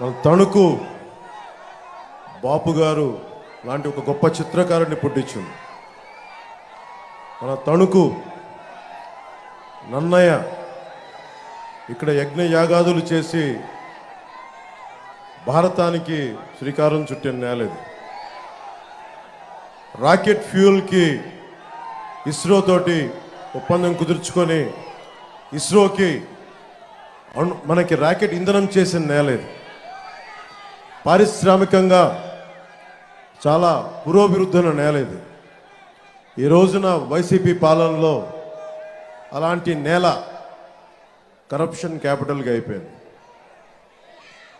మన తణుకు. బాపు గారు లాంటి ఒక గొప్ప చిత్రకారుడిని పుట్టించింది. మన తణుకు నన్నయ్య ఇక్కడ యజ్ఞ యాగాదులు చేసి భారతానికి శ్రీకారం చుట్టిన నేలేదు రాకెట్ ఫ్యూయల్కి ఇస్రో తోటి ఒప్పందం కుదుర్చుకొని ఇస్రోకి మనకి రాకెట్ ఇంధనం చేసిన నేలేదు పారిశ్రామికంగా చాలా పురోభివృద్ధుల నేల ఇది ఈ రోజున వైసీపీ పాలనలో అలాంటి నేల కరప్షన్ క్యాపిటల్గా అయిపోయింది.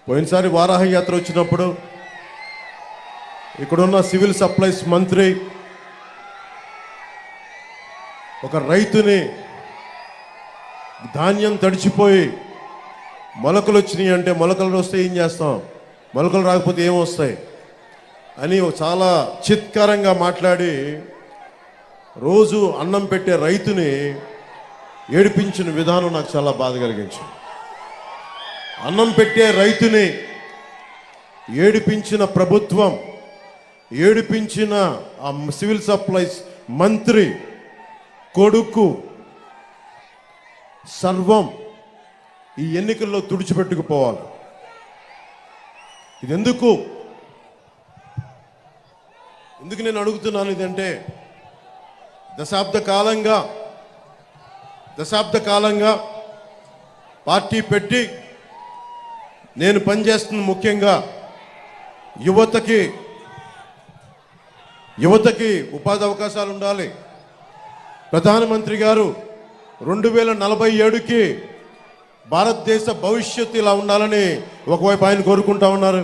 పోయినసారి వారాహ యాత్ర వచ్చినప్పుడు ఇక్కడున్న సివిల్ సప్లైస్ మంత్రి ఒక రైతుని ధాన్యం తడిచిపోయి మొలకలు వచ్చినాయి అంటే మొలకలు వస్తే ఏం చేస్తాం? మొలకలు రాకపోతే ఏమొస్తాయి అని చాలా చిత్కారంగా మాట్లాడి రోజు అన్నం పెట్టే రైతుని ఏడిపించిన విధానం నాకు చాలా బాధ కలిగించింది. అన్నం పెట్టే రైతుని ఏడిపించిన ప్రభుత్వం ఏడిపించిన ఆ సివిల్ సప్లైస్ మంత్రి కొడుకు సర్వం ఈ ఎన్నికల్లో తుడిచిపెట్టుకుపోవాలి. ఇది ఎందుకు ఎందుకు నేను అడుగుతున్నాను ఇదంటే దశాబ్ద కాలంగా దశాబ్ద కాలంగా పార్టీ పెట్టి నేను పనిచేస్తున్న ముఖ్యంగా యువతకి యువతకి ఉపాధి అవకాశాలు ఉండాలి. ప్రధానమంత్రి గారు రెండు వేల నలభై ఏడుకి భారతదేశ భవిష్యత్తు ఇలా ఉండాలని ఒకవైపు ఆయన కోరుకుంటా ఉన్నారు.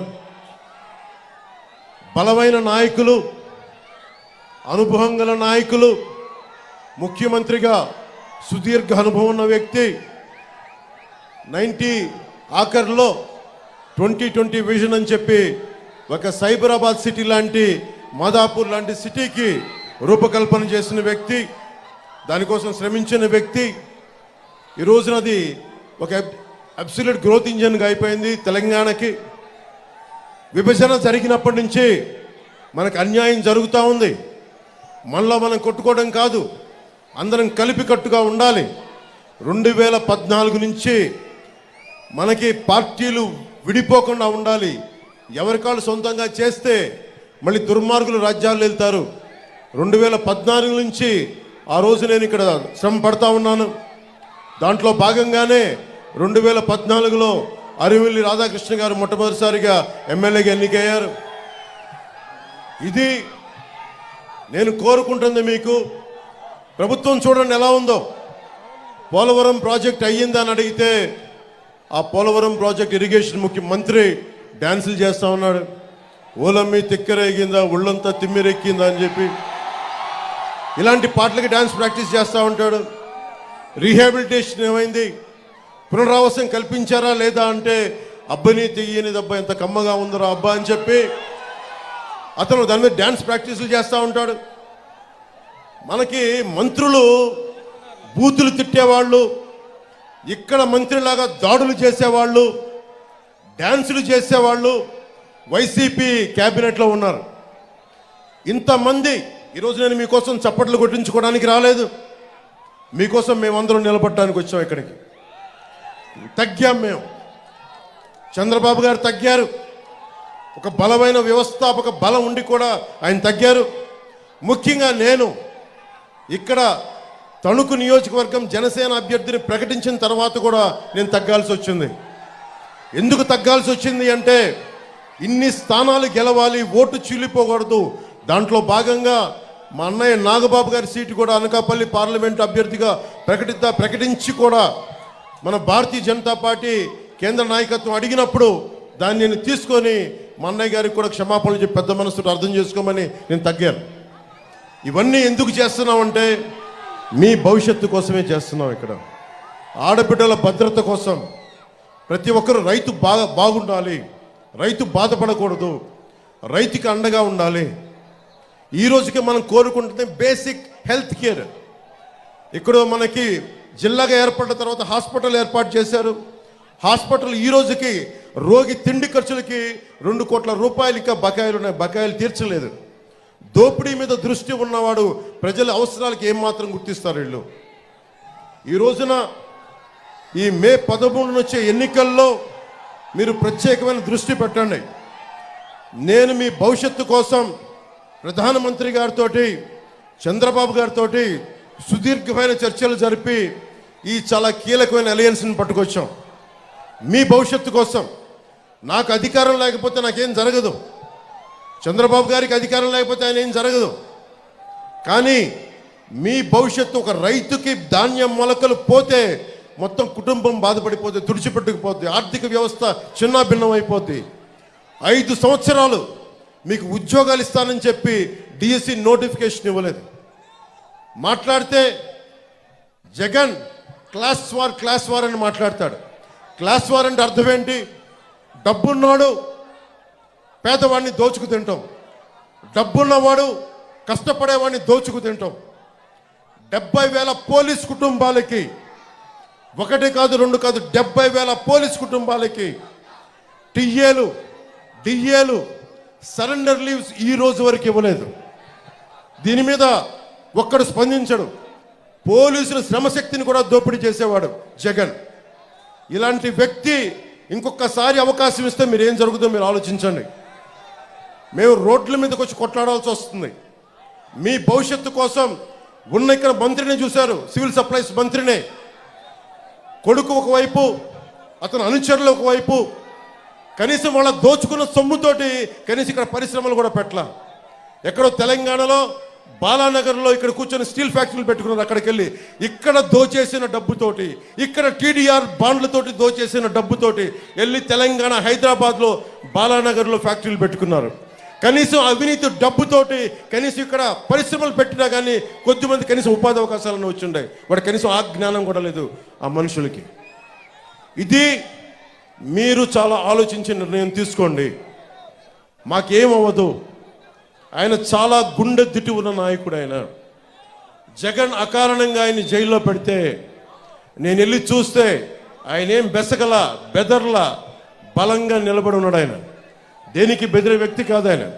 బలమైన నాయకులు అనుభవం గల నాయకులు ముఖ్యమంత్రిగా సుదీర్ఘ అనుభవం ఉన్న వ్యక్తి నైంటీ ఆఖరిలో ట్వంటీ ట్వంటీ విజన్ అని చెప్పి ఒక సైబరాబాద్ సిటీ లాంటి మాదాపూర్ లాంటి సిటీకి రూపకల్పన చేసిన వ్యక్తి దానికోసం శ్రమించిన వ్యక్తి. ఈ రోజునది ఒక అబ్సల్యూట్ గ్రోత్ ఇంజన్గా అయిపోయింది తెలంగాణకి. విభజన జరిగినప్పటి నుంచి మనకు అన్యాయం జరుగుతూ ఉంది. మనలో మనం కొట్టుకోవడం కాదు. అందరం కలిపి కట్టుగా ఉండాలి. రెండు వేల పద్నాలుగు నుంచి మనకి పార్టీలు విడిపోకుండా ఉండాలి. ఎవరికాళ్ళు సొంతంగా చేస్తే మళ్ళీ దుర్మార్గులు రాజ్యాలు వెళ్తారు. రెండు వేల పద్నాలుగు నుంచి ఆ రోజు నేను ఇక్కడ శ్రమ పడతా ఉన్నాను. దాంట్లో భాగంగానే రెండు వేల పద్నాలుగులో అరివిల్లి రాధాకృష్ణ గారు మొట్టమొదటిసారిగా ఎమ్మెల్యేగా ఎన్నికయ్యారు. ఇది నేను కోరుకుంటుంది మీకు. ప్రభుత్వం చూడండి ఎలా ఉందో. పోలవరం ప్రాజెక్ట్ అయ్యిందని అడిగితే ఆ పోలవరం ప్రాజెక్ట్ ఇరిగేషన్ ముఖ్యమంత్రి డ్యాన్సులు చేస్తా ఉన్నాడు. ఓలమ్మి తిక్కరేగిందా ఒళ్ళంతా తిమ్మిరెక్కిందా అని చెప్పి ఇలాంటి పాటలకి డ్యాన్స్ ప్రాక్టీస్ చేస్తూ ఉంటాడు. రీహాబిలిటేషన్ ఏమైంది? పునరావాసం కల్పించారా లేదా అంటే అబ్బని తెయ్యని దెబ్బ ఎంత కమ్మగా ఉందరా అబ్బా అని చెప్పి అతను దాని మీద డ్యాన్స్ ప్రాక్టీసులు చేస్తూ ఉంటాడు. మనకి మంత్రులు బూతులు తిట్టేవాళ్ళు ఇక్కడ మంత్రిలాగా దాడులు చేసేవాళ్ళు డ్యాన్సులు చేసేవాళ్ళు వైసీపీ క్యాబినెట్లో ఉన్నారు. ఇంతమంది ఈరోజు నేను మీకోసం చప్పట్లు కొట్టించుకోవడానికి రాలేదు. మీకోసం మేమందరం నిలబడడానికి వచ్చాం ఇక్కడికి. తగ్గాం మేము. చంద్రబాబు గారు తగ్గారు. ఒక బలమైన వ్యవస్థాపక బలం ఉండి కూడా ఆయన తగ్గారు. ముఖ్యంగా నేను ఇక్కడ తణుకు నియోజకవర్గం జనసేన అభ్యర్థిని ప్రకటించిన తర్వాత కూడా నేను తగ్గాల్సి వచ్చింది. ఎందుకు తగ్గాల్సి వచ్చింది అంటే ఇన్ని స్థానాలు గెలవాలి ఓటు చీలిపోకూడదు దాంట్లో భాగంగా మా అన్నయ్య నాగబాబు గారి సీటు కూడా అనకాపల్లి పార్లమెంట్ అభ్యర్థిగా ప్రకటిద్దా ప్రకటించి కూడా మన భారతీయ జనతా పార్టీ కేంద్ర నాయకత్వం అడిగినప్పుడు దాన్ని నేను తీసుకొని మా అన్నయ్య గారికి కూడా క్షమాపణలు చెప్పి పెద్ద మనసుతో అర్థం చేసుకోమని నేను తగ్గాను. ఇవన్నీ ఎందుకు చేస్తున్నామంటే మీ భవిష్యత్తు కోసమే చేస్తున్నాం ఇక్కడ. ఆడబిడ్డల భద్రత కోసం ప్రతి ఒక్కరు రైతు బాగా బాగుండాలి రైతు బాధపడకూడదు రైతుకి అండగా ఉండాలి. ఈ రోజుకి మనం కోరుకుంటుంది బేసిక్ హెల్త్ కేర్ ఇక్కడ మనకి జిల్లాగా ఏర్పడిన తర్వాత హాస్పిటల్ ఏర్పాటు చేశారు. హాస్పిటల్ ఈ రోజుకి రోగి తిండి ఖర్చులకి రెండు కోట్ల రూపాయలు ఇంకా బకాయిలు ఉన్నాయి. బకాయిలు తీర్చలేదు. దోపిడీ మీద దృష్టి ఉన్నవాడు ప్రజల అవసరాలకి ఏమాత్రం గుర్తిస్తారు వీళ్ళు. ఈ రోజున ఈ మే పదమూడు వచ్చే ఎన్నికల్లో మీరు ప్రత్యేకమైన దృష్టి పెట్టండి. నేను మీ భవిష్యత్తు కోసం ప్రధానమంత్రి గారితో చంద్రబాబు గారితో సుదీర్ఘమైన చర్చలు జరిపి ఈ చాలా కీలకమైన అలయన్స్ని పట్టుకొచ్చాం. మీ భవిష్యత్తు కోసం. నాకు అధికారం లేకపోతే నాకేం జరగదు. చంద్రబాబు గారికి అధికారం లేకపోతే ఆయన ఏం జరగదు. కానీ మీ భవిష్యత్తు ఒక రైతుకి ధాన్యం మొలకలు పోతే మొత్తం కుటుంబం బాధపడిపోతే తుడిచిపెట్టుకుపోద్ది ఆర్థిక వ్యవస్థ చిన్నాభిన్నం అయిపోద్ది. ఐదు సంవత్సరాలు మీకు ఉద్యోగాలు ఇస్తానని చెప్పి డిఎస్సి నోటిఫికేషన్ ఇవ్వలేదు. మాట్లాడితే Jagan class war class war అని మాట్లాడతాడు. క్లాస్ వార్ అంటే అర్థం ఏంటి? డబ్బున్నాడు పేదవాడిని దోచుకు తింటాం. డబ్బున్నవాడు కష్టపడేవాడిని దోచుకు తింటాం. డెబ్బై వేల పోలీస్ కుటుంబాలకి ఒకటి కాదు రెండు కాదు డెబ్బై వేల పోలీస్ కుటుంబాలకి టిఏలు డిఏలు సరెండర్ లీవ్స్ ఈ రోజు వరకు ఇవ్వలేదు. దీని మీద ఒక్కడు స్పందించడు. పోలీసుల శ్రమశక్తిని కూడా దోపిడీ చేసేవాడు జగన్. ఇలాంటి వ్యక్తి ఇంకొకసారి అవకాశం ఇస్తే మీరు ఏం జరుగుతుందో మీరు ఆలోచించండి. మేము రోడ్ల మీదకి వచ్చి కొట్లాడాల్సి వస్తుంది. మీ భవిష్యత్తు కోసం ఉన్న ఇక్కడ మంత్రిని చూశారు సివిల్ సప్లైస్ మంత్రినే. కొడుకు ఒకవైపు అతను అనుచరులు ఒకవైపు కనీసం వాళ్ళ దోచుకున్న సొమ్ముతోటి కనీసం ఇక్కడ పరిశ్రమలు కూడా పెట్టలా. ఎక్కడో తెలంగాణలో బాలానగర్లో ఇక్కడ కూర్చొని స్టీల్ ఫ్యాక్టరీలు పెట్టుకున్నారు అక్కడికి వెళ్ళి ఇక్కడ దోచేసిన డబ్బుతోటి ఇక్కడ టీడీఆర్ బాండ్లతోటి దోచేసిన డబ్బుతోటి వెళ్ళి తెలంగాణ హైదరాబాద్లో బాలానగర్లో ఫ్యాక్టరీలు పెట్టుకున్నారు. కనీసం అవినీతి డబ్బుతోటి కనీసం ఇక్కడ పరిశ్రమలు పెట్టినా కానీ కొద్దిమంది కనీసం ఉపాధి అవకాశాలను వచ్చిండే. వాడు కనీసం ఆ జ్ఞానం కూడా లేదు ఆ మనుషులకి. ఇది మీరు చాలా ఆలోచించి నిర్ణయం తీసుకోండి. మాకేమవ్వదు. ఆయన చాలా గుండె దిట్టి ఉన్న నాయకుడు ఆయన. జగన్ అకారణంగా ఆయన జైల్లో పెడితే నేను వెళ్ళి చూస్తే ఆయన ఏం బెసగల బెదర్ల బలంగా నిలబడి ఉన్నాడు ఆయన. దేనికి బెదిరే వ్యక్తి కాదు ఆయన.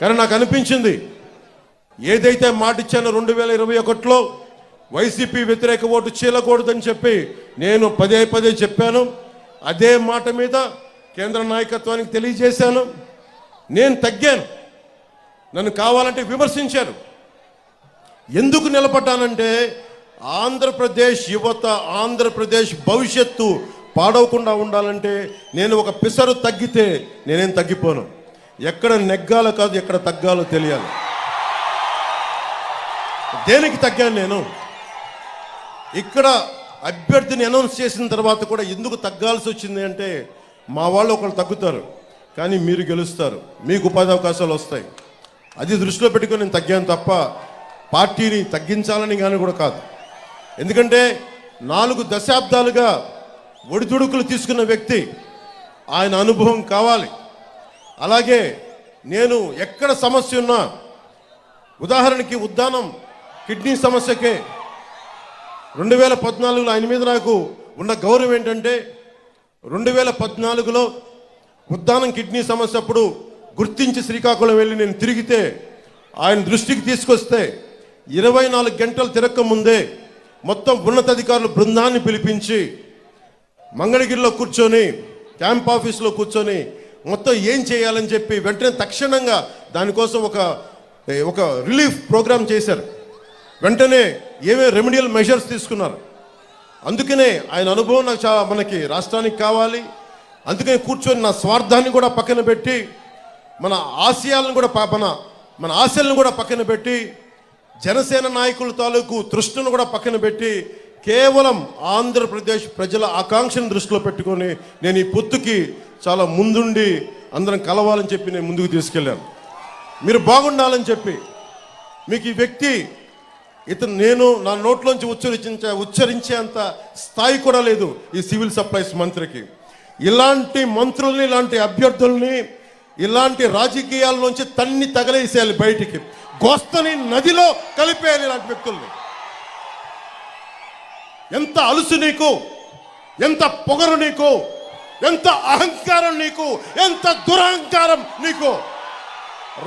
కానీ నాకు అనిపించింది ఏదైతే మాట ఇచ్చానో రెండు వేల ఇరవై ఒకటిలో వైసీపీ వ్యతిరేక ఓటు చీలకూడదని చెప్పి నేను పదే పదే చెప్పాను. అదే మాట మీద కేంద్ర నాయకత్వానికి తెలియజేశాను. నేను తగ్గాను. నన్ను కావాలంటే విమర్శించారు. ఎందుకు నిలబడ్డానంటే ఆంధ్రప్రదేశ్ యువత ఆంధ్రప్రదేశ్ భవిష్యత్తు పాడవకుండా ఉండాలంటే నేను ఒక పిసరు తగ్గితే నేనేం తగ్గిపోను. ఎక్కడ నెగ్గాలో కాదు ఎక్కడ తగ్గాలో తెలియాలి. దేనికి తగ్గాను నేను? ఇక్కడ అభ్యర్థిని అనౌన్స్ చేసిన తర్వాత కూడా ఎందుకు తగ్గాల్సి వచ్చింది అంటే మా వాళ్ళు ఒకళ్ళు తగ్గుతారు కానీ మీరు గెలుస్తారు. మీకు ఉపాధి అవకాశాలు వస్తాయి. అది దృష్టిలో పెట్టుకొని నేను తగ్గాను తప్ప పార్టీని తగ్గించాలని కానీ కూడా కాదు. ఎందుకంటే నాలుగు దశాబ్దాలుగా ఒడిదుడుకులు తీసుకున్న వ్యక్తి ఆయన అనుభవం కావాలి. అలాగే నేను ఎక్కడ సమస్య ఉన్నా ఉదాహరణకి ఉద్దానం కిడ్నీ సమస్యకే రెండు వేల పద్నాలుగులో ఆయన మీద నాకు ఉన్న గౌరవం ఏంటంటే రెండు వేల పద్నాలుగులో ఉద్దానం కిడ్నీ సమస్య అప్పుడు గుర్తించి శ్రీకాకుళం వెళ్ళి నేను తిరిగితే ఆయన దృష్టికి తీసుకొస్తే ఇరవై నాలుగు గంటలు తిరక్క ముందే మొత్తం ఉన్నతాధికారులు బృందాన్ని పిలిపించి మంగళగిరిలో కూర్చొని క్యాంప్ ఆఫీస్లో కూర్చొని మొత్తం ఏం చేయాలని చెప్పి వెంటనే తక్షణంగా దానికోసం ఒక ఒక రిలీఫ్ ప్రోగ్రామ్ చేశారు. వెంటనే ఏమేమి రెమెడియల్ మెజర్స్ తీసుకున్నారు? అందుకనే ఆయన అనుభవం నాకు చాలా మనకి రాష్ట్రానికి కావాలి. అందుకని కూర్చొని నా స్వార్థాన్ని కూడా పక్కన పెట్టి మన ఆశయాలను కూడా పాపన మన మన ఆశలను కూడా పక్కన పెట్టి జనసేన నాయకుల తాలూకు తృష్ణను కూడా పక్కన పెట్టి కేవలం ఆంధ్రప్రదేశ్ ప్రజల ఆకాంక్షను దృష్టిలో పెట్టుకొని నేను ఈ పొత్తుకి చాలా ముందుండి అందరం కలవాలని చెప్పి నేను ముందుకు తీసుకెళ్ళాను. మీరు బాగుండాలని చెప్పి మీకు ఈ వ్యక్తి ఇతను నేను నా నోట్లోంచి ఉచ్చరించే ఉచ్చరించేంత స్థాయి కూడా లేదు ఈ సివిల్ సప్లైస్ మంత్రికి. ఇలాంటి మంత్రుల్ని ఇలాంటి అభ్యర్థుల్ని ఇలాంటి రాజకీయాల నుంచి తన్ని తగలేసేయాలి బయటికి. గోస్తని నదిలో కలిపేయాలి ఇలాంటి వ్యక్తుల్ని. ఎంత అలుసు నీకు ఎంత పొగరు నీకు ఎంత అహంకారం నీకు ఎంత దురహంకారం నీకు.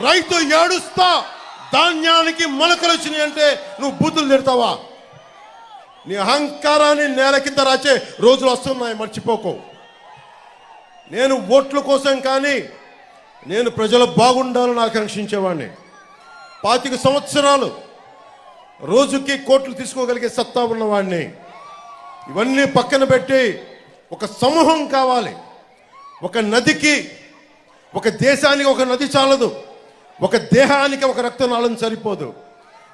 రైతు ఏడుస్తా ధాన్యానికి మొలకలు వచ్చినాయి అంటే నువ్వు బూతులు తిడతావా? నీ అహంకారాన్ని నేల కింద రాచే రోజులు వస్తున్నాయి మర్చిపోకు. నేను ఓట్ల కోసం కానీ నేను ప్రజలు బాగుండాలని ఆకాంక్షించేవాడిని పాతిక సంవత్సరాలు రోజుకి కోట్లు తీసుకోగలిగే సత్తా ఉన్నవాడిని. ఇవన్నీ పక్కన పెట్టి ఒక సమూహం కావాలి. ఒక నదికి ఒక దేశానికి ఒక నది చాలదు. ఒక దేహానికి ఒక రక్తనాళం సరిపోదు.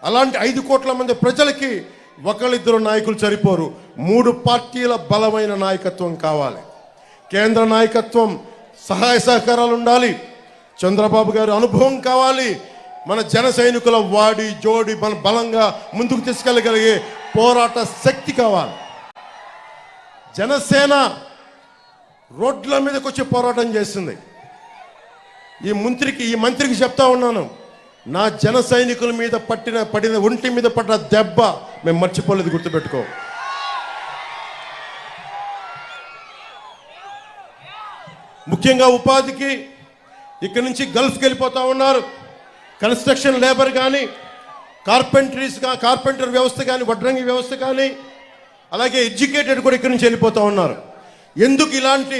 అలాంటి ఐదు కోట్ల మంది ప్రజలకి ఒకళ్ళిద్దరు నాయకులు సరిపోరు. మూడు పార్టీల బలమైన నాయకత్వం కావాలి. కేంద్ర నాయకత్వం సహాయ సహకారాలు ఉండాలి. చంద్రబాబు గారి అనుభవం కావాలి. మన జన సైనికుల వాడి జోడి మన బలంగా ముందుకు తీసుకెళ్ళగలిగే పోరాట శక్తి కావాలి. జనసేన రోడ్ల మీదకి వచ్చి పోరాటం చేస్తుంది. ఈ మంత్రికి ఈ మంత్రికి చెప్తా ఉన్నాను. నా జన సైనికుల మీద పట్టిన పడిన ఒంటి మీద పడిన దెబ్బ మేము మర్చిపోలేదు గుర్తుపెట్టుకో. ముఖ్యంగా ఉపాధికి ఇక్కడి నుంచి గల్ఫ్కి వెళ్ళిపోతా ఉన్నారు. కన్స్ట్రక్షన్ లేబర్ కానీ కార్పెంటరీస్ కానీ కార్పెంటర్ వ్యవస్థ కానీ వడ్రంగి వ్యవస్థ కానీ అలాగే ఎడ్యుకేటెడ్ కూడా ఇక్కడి నుంచి వెళ్ళిపోతూ ఉన్నారు. ఎందుకు ఇలాంటి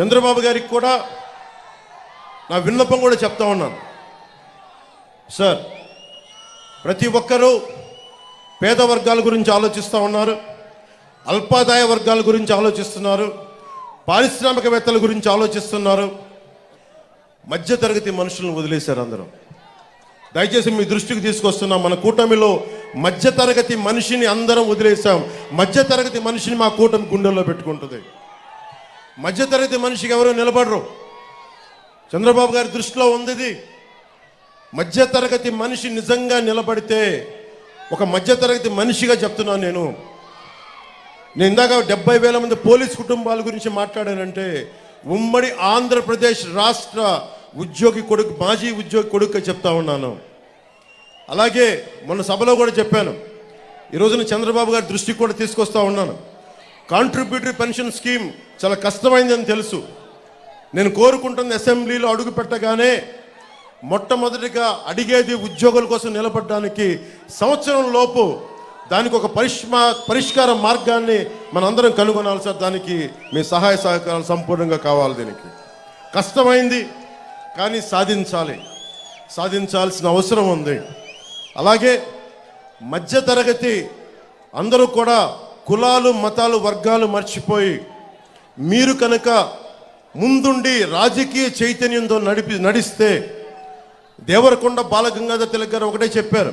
చంద్రబాబు గారికి కూడా నా విన్నపం కూడా చెప్తా ఉన్నాను. సార్ ప్రతి ఒక్కరూ పేద వర్గాల గురించి ఆలోచిస్తూ ఉన్నారు అల్పాదాయ వర్గాల గురించి ఆలోచిస్తున్నారు పారిశ్రామికవేత్తల గురించి ఆలోచిస్తున్నారు. మధ్యతరగతి మనుషులను వదిలేశారు అందరూ. దయచేసి మీ దృష్టికి తీసుకొస్తున్నాం మన కూటమిలో మధ్యతరగతి మనిషిని అందరం వదిలేసాం మధ్యతరగతి మనిషిని మా కూటమి గుండెల్లో పెట్టుకుంటుంది. మధ్యతరగతి మనిషికి ఎవరు నిలబడరు? చంద్రబాబు గారి దృష్టిలో ఉంది ఇది మధ్యతరగతి మనిషి నిజంగా నిలబడితే ఒక మధ్యతరగతి మనిషిగా చెప్తున్నాను నేను. నేను ఇందాక డెబ్బై వేల మంది పోలీస్ కుటుంబాల గురించి మాట్లాడానంటే ఉమ్మడి ఆంధ్రప్రదేశ్ రాష్ట్ర ఉద్యోగి కొడుకు మాజీ ఉద్యోగి కొడుకు చెప్తా ఉన్నాను. అలాగే మొన్న సభలో కూడా చెప్పాను. ఈ రోజున చంద్రబాబు గారి దృష్టికి కూడా తీసుకొస్తా ఉన్నాను. కాంట్రిబ్యూటరీ పెన్షన్ స్కీమ్ చాలా కష్టమైందని తెలుసు. నేను కోరుకుంటున్న అసెంబ్లీలో అడుగు పెట్టగానే మొట్టమొదటిగా అడిగేది ఉద్యోగుల కోసం నిలబడడానికి సంవత్సరం లోపు దానికి ఒక పరిష్మా పరిష్కార మార్గాన్ని మనందరం కనుగొనాలి సార్. దానికి మీ సహాయ సహకారాలు సంపూర్ణంగా కావాలి దీనికి. కష్టమైంది కానీ సాధించాలి. సాధించాల్సిన అవసరం ఉంది. అలాగే మధ్యతరగతి అందరూ కూడా కులాలు మతాలు వర్గాలు మర్చిపోయి మీరు కనుక ముందుండి రాజకీయ చైతన్యంతో నడిపి నడిస్తే దేవరకొండ బాలగంగాధర తిలక్ గారు ఒకటే చెప్పారు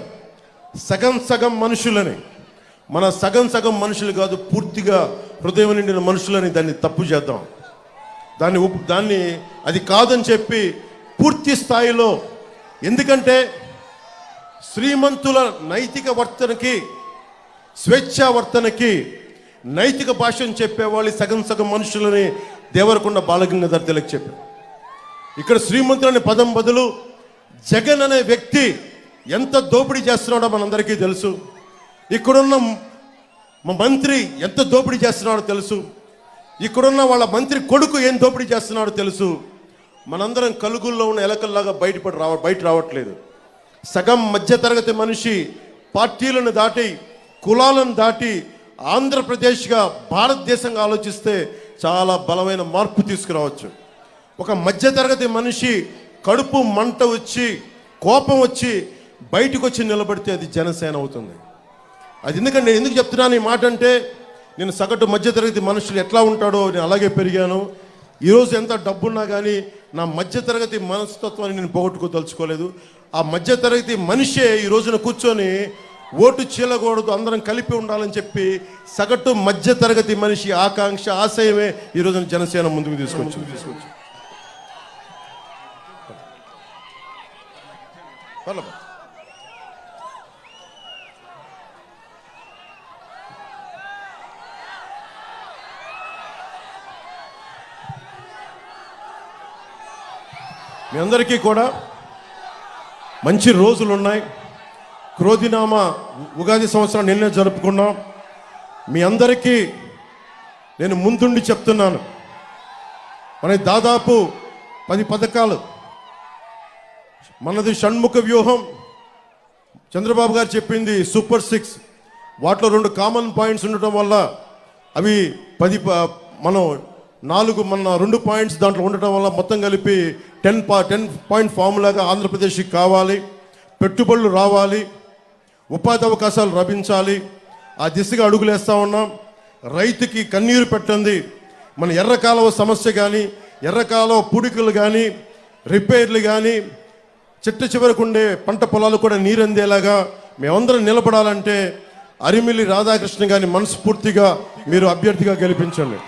సగం సగం మనుషులని మన సగం సగం మనుషులు కాదు పూర్తిగా హృదయం నిండిన మనుషులని దాన్ని తప్పు చేద్దాం. దాన్ని ఉప్- దాన్ని అది కాదని చెప్పి పూర్తి స్థాయిలో ఎందుకంటే శ్రీమంతుల నైతిక వర్తనకి స్వేచ్ఛా వర్తనకి నైతిక భాషను చెప్పేవాళ్ళు సగం సగం మనుషులని దేవరకొండ బాలగంగాధర్ తిలక్ చెప్పారు ఇక్కడ శ్రీమంతులు పదం బదులు జగన్ అనే వ్యక్తి ఎంత దోపిడీ చేస్తున్నాడో మనందరికీ తెలుసు. ఇక్కడున్న మా మంత్రి ఎంత దోపిడీ చేస్తున్నాడో తెలుసు. ఇక్కడున్న వాళ్ళ మంత్రి కొడుకు ఏం దోపిడీ చేస్తున్నాడో తెలుసు. మనందరం కలుగుల్లో ఉన్న ఎలకల్లాగా బయటపడి రావ బయట రావట్లేదు. సగం మధ్యతరగతి మనిషి పార్టీలను దాటి కులాలను దాటి ఆంధ్రప్రదేశ్గా భారతదేశంగా ఆలోచిస్తే చాలా బలమైన మార్పు తీసుకురావచ్చు. ఒక మధ్యతరగతి మనిషి కడుపు మంట వచ్చి కోపం వచ్చి బయటకు వచ్చి నిలబడితే అది జనసేన అవుతుంది. అది ఎందుకంటే నేను ఎందుకు చెప్తున్నాను ఈ మాట అంటే నేను సగటు మధ్యతరగతి మనుషులు ఎట్లా ఉంటాడో నేను అలాగే పెరిగాను. ఈరోజు ఎంత డబ్బున్నా కానీ నా మధ్యతరగతి మనస్తత్వాన్ని నేను పోగొట్టుకోదలుచుకోలేదు. ఆ మధ్యతరగతి మనిషే ఈ రోజున కూర్చొని ఓటు చీలకూడదు అందరం కలిపి ఉండాలని చెప్పి సగటు మధ్య తరగతి మనిషి ఆకాంక్ష ఆశయమే ఈ రోజున జనసేన ముందుకు తీసుకొచ్చింది. తీసుకొచ్చి మీ అందరికీ కూడా మంచి రోజులు ఉన్నాయి క్రోధినామ ఉగాది సంవత్సరం నిన్నే జరుపుకున్నాం. మీ అందరికీ నేను ముందుండి చెప్తున్నాను. మన దాదాపు పది పథకాలు. మనది షణ్ముఖ వ్యూహం. చంద్రబాబు గారు చెప్పింది సూపర్ సిక్స్. వాటిలో రెండు కామన్ పాయింట్స్ ఉండటం వల్ల అవి పది ప- మనం నాలుగు మన రెండు పాయింట్స్ దాంట్లో ఉండటం వల్ల మొత్తం కలిపి టెన్ పా టెన్ పాయింట్ ఫార్ములాగా ఆంధ్రప్రదేశ్కి కావాలి. పెట్టుబడులు రావాలి. ఉపాధి అవకాశాలు లభించాలి. ఆ దిశగా అడుగులేస్తా ఉన్నాం. రైతుకి కన్నీరు పెట్టండి. మన ఎర్రకాలవ సమస్య కానీ ఎర్రకాలువ పూడికలు కానీ రిపేర్లు కానీ చిట్ట చివరకు ఉండే పంట పొలాలు కూడా నీరందేలాగా మేమందరం నిలబడాలంటే అరిమిల్లి రాధాకృష్ణ గారిని మనస్ఫూర్తిగా మీరు అభ్యర్థిగా గెలిపించండి.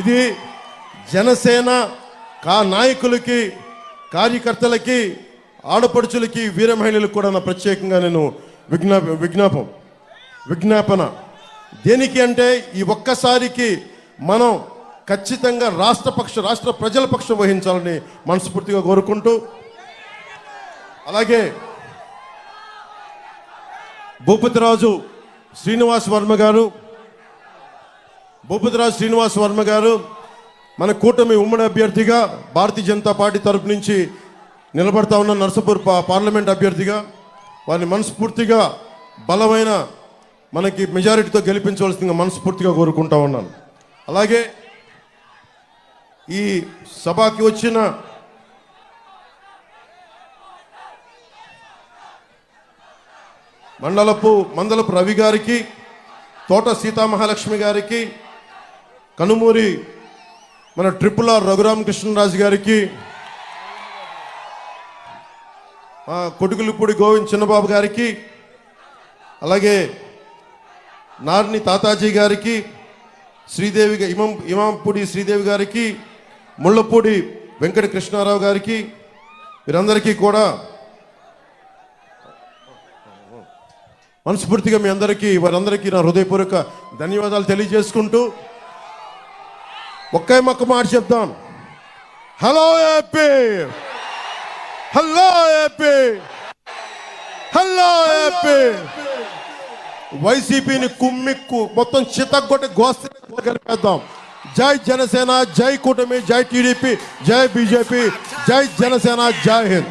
ఇది జనసేన కా నాయకులకి కార్యకర్తలకి ఆడపడుచులకి వీర మహిళలకు కూడా నా ప్రత్యేకంగా నేను విజ్ఞాప విజ్ఞాపం. విజ్ఞాపన. దేనికి అంటే ఈ ఒక్కసారికి మనం ఖచ్చితంగా రాష్ట్ర పక్ష రాష్ట్ర ప్రజల పక్షం వహించాలని మనస్ఫూర్తిగా కోరుకుంటూ అలాగే భూపతిరాజు శ్రీనివాస్ వర్మ గారు భూపతిరాజు శ్రీనివాస్ వర్మ గారు మన కూటమి ఉమ్మడి అభ్యర్థిగా భారతీయ జనతా పార్టీ తరపు నుంచి నిలబడతా ఉన్న నర్సపూర్ పా- పార్లమెంట్ అభ్యర్థిగా వారిని మనస్ఫూర్తిగా బలమైన మనకి మెజారిటీతో గెలిపించవలసిందిగా మనస్ఫూర్తిగా కోరుకుంటా ఉన్నాను. అలాగే ఈ సభకి వచ్చిన మండలపు మందలపు రవి గారికి తోట సీతామహాలక్ష్మి గారికి కనుమూరి మన ట్రిపుల్ ఆర్ రఘురామకృష్ణరాజు గారికి కొడుకులపూడి గోవింద్ చిన్నబాబు గారికి అలాగే నార్ని తాతాజీ గారికి శ్రీదేవి ఇమం ఇమాంపూడి శ్రీదేవి గారికి ముళ్ళపూడి వెంకట కృష్ణారావు గారికి వీరందరికీ కూడా మనస్ఫూర్తిగా మీ అందరికీ వారందరికీ నా హృదయపూర్వక ధన్యవాదాలు తెలియజేసుకుంటూ ఒకే మొక్క మాట చెప్తాం hello happy hello AP. Hello AP. వైసీపీని కుమ్మిక్కు మొత్తం చితగ్గొట్టి గోస్త కలిపేద్దాం జై జనసేన జై కూటమి జై టీడీపీ జై బీజేపీ జై జనసేన జై హింద్.